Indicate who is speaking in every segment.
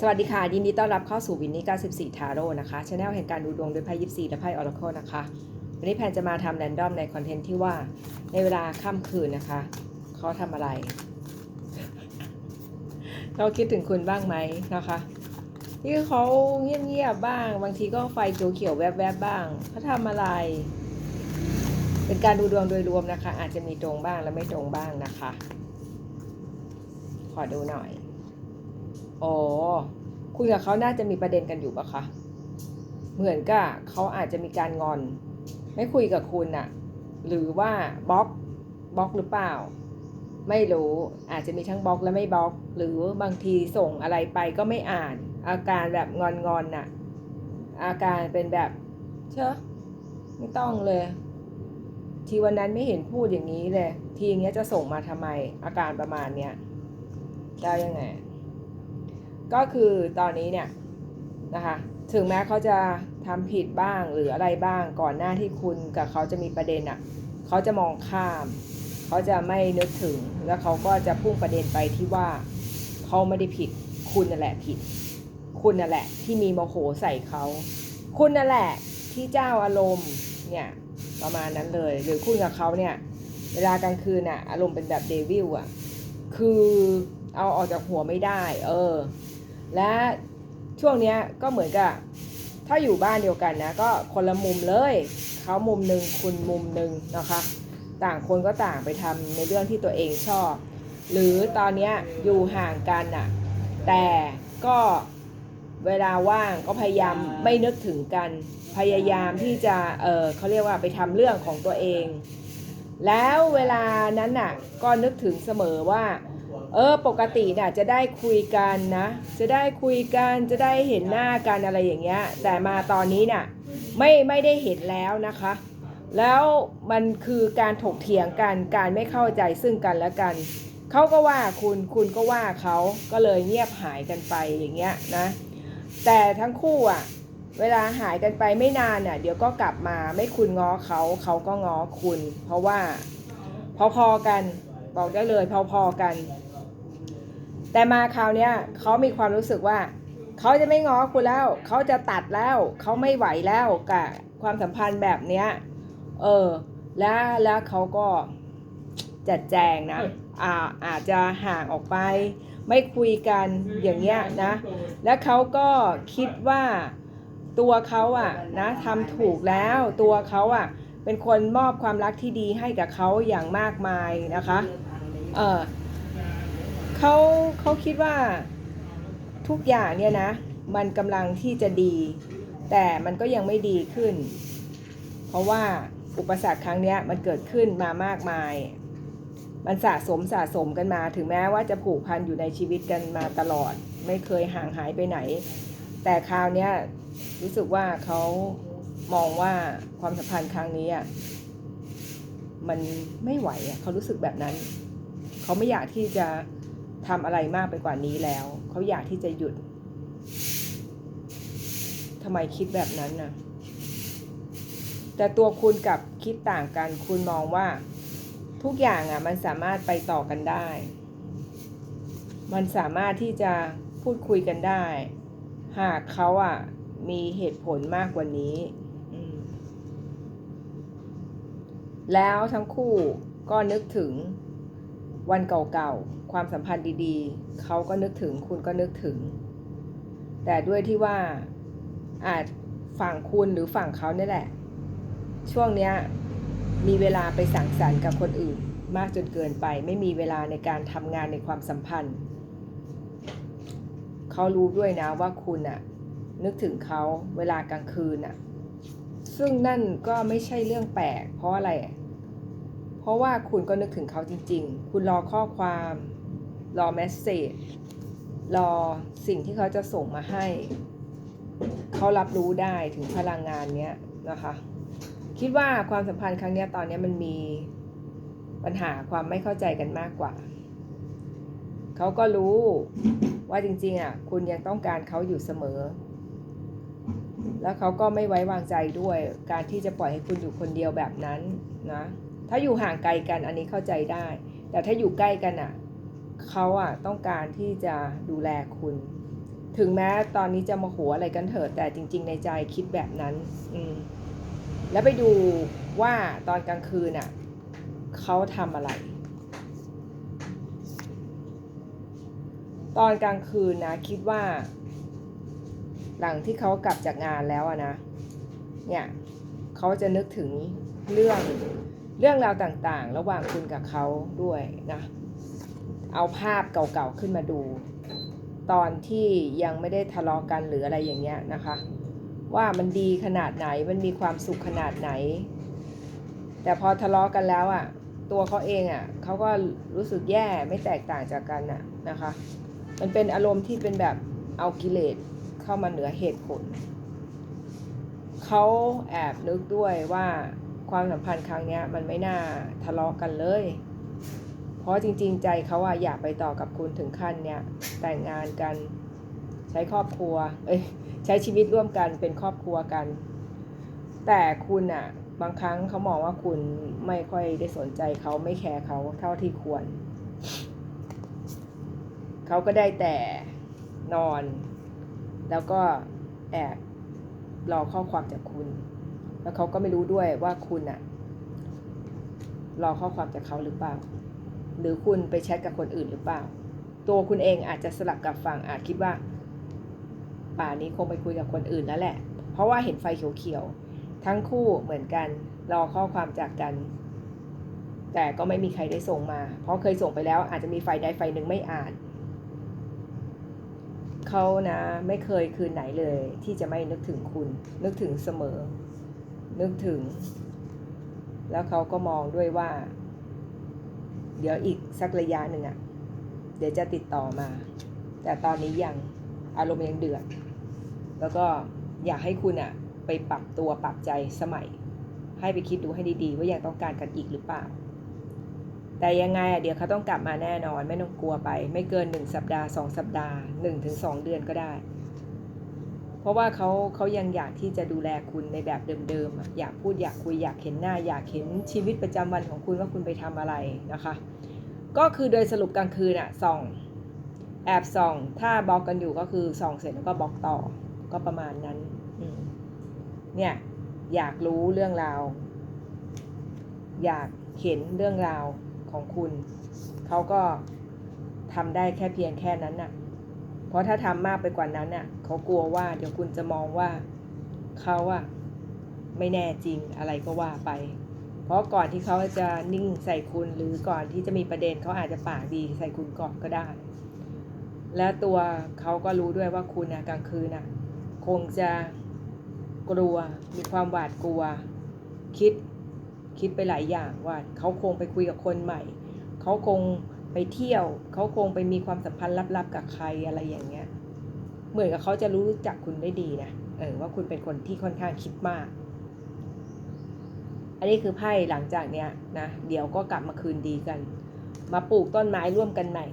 Speaker 1: สวัสดีค่ะ ยินดีต้อนรับเข้าสู่วินนี่94 ทาโร่นะคะช anel แห่งการดูดวงโดยไพ่ยิปซีและไพ่ออร์เคิลนะคะ วันนี้แพนจะมาทำแรนดอมในคอนเทนต์ที่ว่าในเวลาค่ำคืนนะคะเขาทำอะไร เราคิดถึงคุณบ้างไหมนะคะที่เขาเงียบๆบ้าง บางทีก็ไฟเขียวๆแวบๆบ้างเขาทำอะไร เป็นการดูดวงโดยรวมนะคะ อาจจะมีตรงบ้างและไม่ตรงบ้างนะคะ ขอดูหน่อย อ๋อ คุณกับเขาน่าจะมีประเด็นกันอยู่ปะคะ เหมือนกับเขาอาจจะมีการงอน ไม่คุยกับคุณอะหรือว่าบล็อกบล็อกหรือเปล่า ไม่รู้อาจจะมีทั้งบล็อกและไม่บล็อก หรือบางทีส่งอะไรไปก็ไม่อ่าน อาการแบบงอนๆน่ะ อาการเป็นแบบ เชอะไม่ต้องเลย ทีวันนั้นไม่เห็นพูดอย่างนี้เลย ทีอย่างเงี้ยจะส่งมาทำไม อาการประมาณเนี้ยได้ยังไง ก็คือตอนนี้เนี่ยนะคะถึงแม้เขาจะทำผิดบ้างหรืออะไรบ้างก่อนหน้าที่คุณกับเขาจะมีประเด็นอะ่ะเขาจะมองข้าม เขาจะไม่นึกถึงแล้วเขาก็จะพุ่งประเด็นไปที่ว่าเขาไม่ได้ผิด คุณนั่นแหละผิด คุณนั่นแหละที่มีโมโหใส่เขาคุณนั่นแหละที่เจ้าอารมณ์เนี่ยประมาณนั้นเลย หรือคุณกับเขาเนี่ยเวลากลางคืนน่ะอารมณ์เป็นแบบเดวิลอะคือเอาออกจากหัวไม่ได้ เออ และช่วงเนี้ยก็เหมือนกับถ้าอยู่บ้านเดียวกันนะก็คนละมุมเลยเขามุมหนึ่งคุณมุมหนึ่งนะคะ ต่างคนก็ต่างไปทำในเรื่องที่ตัวเองชอบ หรือตอนนี้อยู่ห่างกันน่ะแต่ก็เวลาว่างก็พยายามไม่นึกถึงกัน พยายามที่จะเออเขาเรียกว่าไปทำเรื่องของตัวเอง แล้วเวลานั้นน่ะก็นึกถึงเสมอว่า เออปกติน่ะจะได้คุยกันนะ จะได้คุยกันจะได้เห็นหน้ากันอะไรอย่างเงี้ย แต่มาตอนนี้น่ะไม่ไม่ได้เห็นแล้วนะคะ แล้วมันคือการถกเถียงกันการไม่เข้าใจซึ่งกันและกันเขาก็ว่าคุณคุณก็ว่าเขาก็เลยเงียบหายกันไปอย่างเงี้ยนะแต่ทั้งคู่อะเวลาหายกันไปไม่นานน่ะเดี๋ยวก็กลับมาไม่คุณง้อเขาเขาก็ง้อคุณ เพราะว่าพอๆกันบอกได้เลยพอๆกัน แต่มาคราวเนี้ยเขามีความรู้สึกว่าเขาจะไม่ง้อคุณแล้ว เขาจะตัดแล้วเขาไม่ไหวแล้วกับความสัมพันธ์แบบเนี้ย เออ แล้วแล้วเขาก็จัดแจงนะอาอาจจะห่างออกไป ไม่คุยกันอย่างเงี้ยนะ แล้วเขาก็คิดว่าตัวเขาอะนะทำถูกแล้วตัวเขาอะเป็นคนมอบความรักที่ดีให้กับเขาอย่างมากมายนะคะ เออ เขาเขาคิดว่าทุกอย่างเนี่ยนะ มันกำลังที่จะดี แต่มันก็ยังไม่ดีขึ้น เพราะว่าอุปสรรคครั้งนี้มันเกิดขึ้นมามากมาย มันสะสมสะสมกันมา ถึงแม้ว่าจะผูกพันอยู่ในชีวิตกันมาตลอด ไม่เคยห่างหายไปไหน แต่คราวนี้รู้สึกว่าเขามองว่าความสัมพันธ์ครั้งนี้อะมันไม่ไหวอะเขารู้สึกแบบนั้น เขาไม่อยากที่จะ ทำอะไรมากไปกว่านี้แล้ว เขาอยากที่จะหยุดทำไมคิดแบบนั้นน่ะแต่ตัวคุณกับคิดต่างกัน คุณมองว่า ทุกอย่างอะมันสามารถไปต่อกันได้ มันสามารถที่จะพูดคุยกันได้ หากเขาอะมีเหตุผลมากกว่านี้ แล้วทั้งคู่ก็นึกถึงวันเก่าๆ ความสัมพันธ์ดีๆ เขาก็นึกถึงคุณก็นึกถึง แต่ด้วยที่ว่าอาจฝั่งคุณหรือฝั่งเขาเนี่ยแหละ ช่วงเนี้ยมีเวลาไปสังสรรค์กับคนอื่น มากจนเกินไป ไม่มีเวลาในการทำงานในความสัมพันธ์ เขารู้ด้วยนะว่าคุณอะนึกถึงเขาเวลากลางคืนอะซึ่งนั่นก็ไม่ใช่เรื่องแปลกเพราะอะไร เพราะว่าคุณก็นึกถึงเขาจริง ๆ คุณรอข้อความ รอเมสเซจรอสิ่งที่เขาจะส่งมาให้ เขารับรู้ได้ถึงพลังงานเนี้ยนะคะ คิดว่าความสัมพันธ์ครั้งนี้ตอนนี้มันมีปัญหาความไม่เข้าใจกันมากกว่า เขาก็รู้ว่าจริงๆอะคุณยังต้องการเขาอยู่เสมอ แล้วเขาก็ไม่ไว้วางใจด้วย การที่จะปล่อยให้คุณอยู่คนเดียวแบบนั้นนะ ถ้าอยู่ห่างไกลกันอันนี้เข้าใจได้ แต่ถ้าอยู่ใกล้กันอะ เขาอะต้องการที่จะดูแลคุณ ถึงแม้ตอนนี้จะมาโหอะไรกันเถอะแต่จริง ๆ ในใจคิดแบบนั้น อืมแล้วไปดูว่าตอนกลางคืนน่ะเขาทำอะไร ตอนกลางคืนนะ คิดว่า หลังที่เขากลับจากงานแล้วอะนะ เนี่ยเขาจะนึกถึงเรื่องเรื่องราวต่างๆ ระหว่างคุณกับเขาด้วยนะ เอาภาพเก่าๆขึ้นมาดู ตอนที่ยังไม่ได้ทะเลาะกันหรืออะไรอย่างเงี้ยนะคะ ว่ามันดีขนาดไหนมันมีความสุขขนาดไหน แต่พอทะเลาะกันแล้วอะ่ะตัวเขาเองอะ่ะเขาก็รู้สึกแย่ไม่แตกต่างจากกันน่ะนะคะ มันเป็นอารมณ์ที่เป็นแบบเอากิเลสเข้ามาเหนือเหตุผลเขาแอบนึกด้วยว่าความสัมพันธ์ครั้งเนี้ยมันไม่น่าทะเลาะกันเลย เพราะจริง ๆ ใจเขาอะอยากไปต่อกับคุณถึงขั้นเนี้ยแต่งงานกันใช้ครอบครัว เอ้ยใช้ชีวิตร่วมกันเป็นครอบครัวกัน แต่คุณอะบางครั้งเขามองว่าคุณไม่ค่อยได้สนใจเขาไม่แคร์เขาเท่าที่ควร เขาก็ได้แต่นอน แล้วก็แอบรอข้อความจากคุณ แล้วเขาก็ไม่รู้ด้วยว่าคุณอะรอข้อความจากเขาหรือเปล่า หรือคุณไปแชทกับคนอื่นหรือเปล่า ตัวคุณเองอาจจะสลับกับฝั่งอาจคิดว่า ป่านี้คงไปคุยกับคนอื่นแล้วแหละ เพราะว่าเห็นไฟเขียวๆทั้งคู่เหมือนกันรอข้อความจากกัน แต่ก็ไม่มีใครได้ส่งมา เพราะเคยส่งไปแล้วอาจจะมีไฟใดไฟหนึ่งไม่อ่านเขานะไม่เคยคืนไหนเลยที่จะไม่นึกถึงคุณ นึกถึงเสมอ นึกถึง แล้วเขาก็มองด้วยว่า เดี๋ยวอีกสักระยะหนึ่งอะ่ะ เดี๋ยวจะติดต่อมา แต่ตอนนี้ยังอารมณ์ยังเดือด แล้วก็อยากให้คุณอะ่ะ ไปปรับตัวปรับใจสมัย ให้ไปคิดดูให้ดีๆ ว่ายังต้องการกันอีกหรือเปล่า แต่ยังไงอะเดี๋ยวเขาต้องกลับมาแน่นอน ไม่ต้องกลัวไป ไม่เกินหนึ่งสัปดาห์สองสัปดาห์หนึ่งถึงสองเดือนก็ได้ ราะว่าเขาเขายังอยากที่จะดูแลคุณในแบบเดิมๆอยากพูดอยากคุยอยากเห็นหน้า อยากเห็นชีวิตประจำวันของคุณว่าคุณไปทำอะไรนะคะ ก็คือโดยสรุปกลางคืนอะส่องแอบส่อง ถ้าบล็อกกันอยู่ก็คือส่องเสร็จแล้วก็บล็อกต่อก็ประมาณนั้นเนี่ยอยากรู้เรื่องราว อยากเห็นเรื่องราวของคุณ เขาก็ทำได้แค่เพียงแค่นั้นน่ะ เพราะถ้าทำมากไปกว่านั้นน่ะเขากลัวว่า เดี๋ยวคุณจะมองว่าเขาอะไม่แน่จริงอะไรก็ว่าไป เพราะก่อนที่เขาจะนิ่งใส่คุณหรือก่อนที่จะมีประเด็นเขาอาจจะปากดีใส่คุณก่อนก็ได้ และตัวเขาก็รู้ด้วยว่าคุณนะกลางคืนน่ะคงจะกลัวมีความหวาดกลัว คิดคิดไปหลายอย่างว่าเขาคงไปคุยกับคนใหม่ เขาคง ไปเที่ยวเขาคงไปมีความสัมพันธ์ลับๆกับใครอะไรอย่างเงี้ย เหมือนกับเขาจะรู้จักคุณได้ดีนะเออว่าคุณเป็นคนที่ค่อนข้างคิดมาก อันนี้คือไพ่หลังจากเนี้ยนะเดี๋ยวก็กลับมาคืนดีกัน มาปลูกต้นไม้ร่วมกันใหม่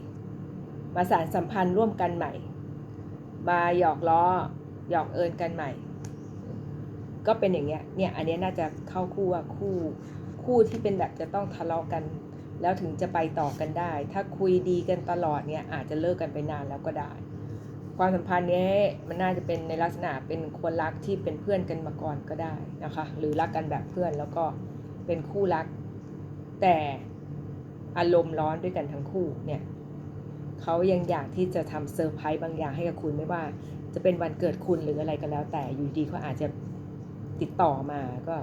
Speaker 1: มาสานสัมพันธ์ร่วมกันใหม่ มาหยอกล้อหยอกเอิญกันใหม่ ก็เป็นอย่างเงี้ยเนี่ยอันนี้น่าจะเข้าคู่ว่าคู่คู่ที่เป็นแบบจะต้องทะเลาะกัน แล้วถึงจะไปต่อกันได้ ถ้าคุยดีกันตลอดเนี่ยอาจจะเลิกกันไปนานแล้วก็ได้ ความสัมพันธ์เนี้ยมันน่าจะเป็นในลักษณะเป็นคนรักที่เป็นเพื่อนกันมาก่อนก็ได้นะคะ หรือรักกันแบบเพื่อนแล้วก็เป็นคู่รัก แต่อารมณ์ร้อนด้วยกันทั้งคู่เนี่ยเขายังอยากที่จะทำเซอร์ไพรส์บางอย่างให้กับคุณไม่ว่า จะเป็นวันเกิดคุณหรืออะไรก็แล้ว แต่อยู่ดีเขาอาจจะติดต่อมาก็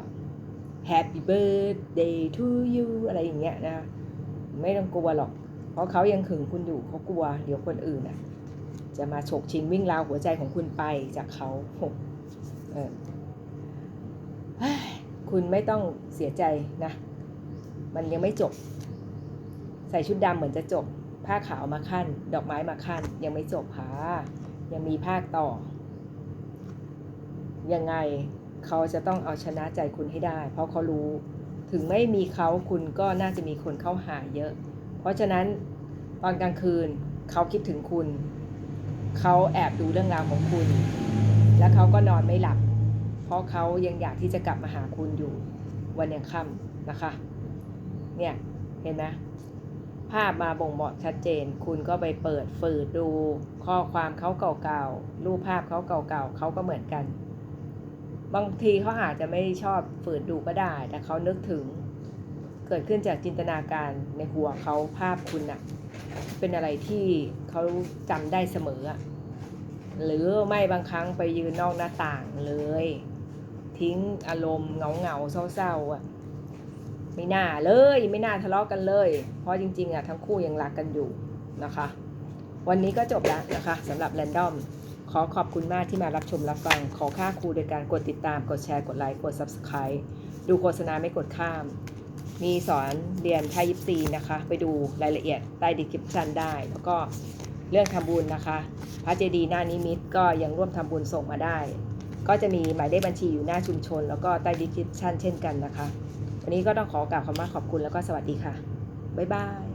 Speaker 1: Happy birthday to you อะไรอย่างเงี้ยนะ ไม่ต้องกลัวหรอก เพราะเขายังขึงคุณอยู่เขากลัว เดี๋ยวคนอื่นอะ จะมาฉกชิงวิ่งราวหัวใจของคุณไปจากเขาเออคุณไม่ต้องเสียใจนะ มันยังไม่จบ ใส่ชุดดำเหมือนจะจบ ผ้าขาวมาขั้น ดอกไม้มาขั้น ยังไม่จบค่ะยังมีภาคต่อ ยังไงเขาจะต้องเอาชนะใจคุณให้ได้ เพราะเขารู้ ถึงไม่มีเขาคุณก็น่าจะมีคนเข้าหาเยอะ เพราะฉะนั้นตอนกลางคืนเขาคิดถึงคุณ เขาแอบดูเรื่องราวของคุณ และเขาก็นอนไม่หลับ เพราะเขายังอยากที่จะกลับมาหาคุณอยู่ วันยังค่ำนะคะ เนี่ยเห็นไหมภาพมาบ่งบอกชัดเจน คุณก็ไปเปิดฝืดดูข้อความเขาเก่าๆ รูปภาพเขาเก่าๆ เขาก็เหมือนกัน บางทีเขาอาจจะไม่ชอบฝืดดูก็ได้ แต่เขานึกถึง เกิดขึ้นจากจินตนาการในหัวเขาภาพคุณอะเป็นอะไรที่เขาจำได้เสมอหรือไม่บางครั้งไปยืนนอกหน้าต่างเลย ทิ้งอารมณ์เหงาเหงาเศร้าๆอะไม่น่าเลยไม่น่าทะเลาะกันเลย เพราะจริง ๆอะทั้งคู่ยังรักกันอยู่นะคะ วันนี้ก็จบแล้วนะคะสำหรับแรนดอม ขอขอบคุณมากที่มารับชมรับฟัง ขอค่าครูโดยการกดติดตาม กดแชร์ กดไลค์ กด Subscribe ดูโฆษณาไม่กดข้าม มีสอนเรียนไทยยิปซีนะคะ ไปดูรายละเอียดใต้ดีคริปชันได้ แล้วก็เรื่องทำบุญนะคะ พระเจดีย์หน้านิมิตก็ยังร่วมทำบุญส่งมาได้ ก็จะมีหมายเลขบัญชีอยู่หน้าชุมชน แล้วก็ใต้ดีคริปชันเช่นกันนะคะ วันนี้ก็ต้องขอกล่าวคำว่าขอบคุณแล้วก็สวัสดีค่ะ บ๊ายบาย